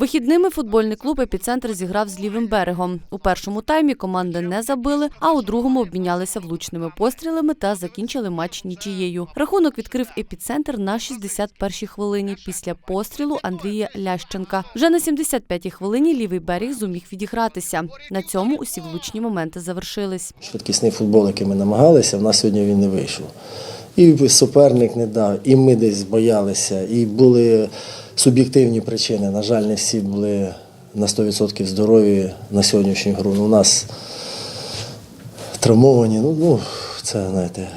Вихідними футбольний клуб «Епіцентр» зіграв з лівим берегом. У першому таймі команди не забили, а у другому обмінялися влучними пострілами та закінчили матч нічією. Рахунок відкрив «Епіцентр» на 61-й хвилині після пострілу Андрія Лященка. Вже на 75-й хвилині лівий берег зуміг відігратися. На цьому усі влучні моменти завершились. Швидкісний футбол, який ми намагалися, в нас сьогодні він не вийшов. І суперник не дав, і ми десь боялися, і були суб'єктивні причини. На жаль, не всі були на 100% здорові на сьогоднішню гру. Ну, у нас травмовані, ну, ну це знаєте,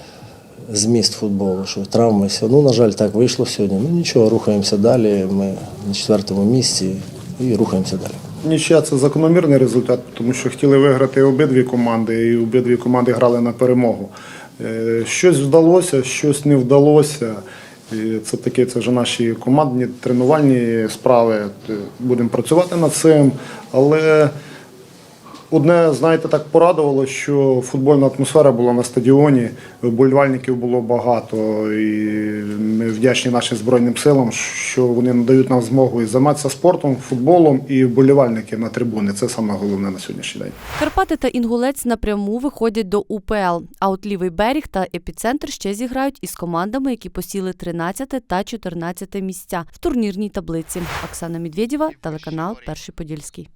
зміст футболу, що травми. Ну, на жаль, так вийшло сьогодні. Ну нічого, рухаємося далі. Ми на четвертому місці і рухаємося далі. Нічия це закономірний результат, тому що хотіли виграти обидві команди, і обидві команди грали на перемогу. Е, Щось вдалося, щось не вдалося. І це таке, це вже наші командні тренувальні справи. Будемо працювати над цим. Але одне, знаєте, так порадувало, що футбольна атмосфера була на стадіоні, вболівальників було багато. І ми вдячні нашим Збройним силам, що вони надають нам змогу і займатися спортом, футболом і вболівальники на трибуни. Це саме головне на сьогоднішній день. Карпати та Інгулець напряму виходять до УПЛ. А от лівий берег та епіцентр ще зіграють із командами, які посіли 13 та 14 місця в турнірній таблиці. Оксана Медведєва, телеканал Перший Подільський.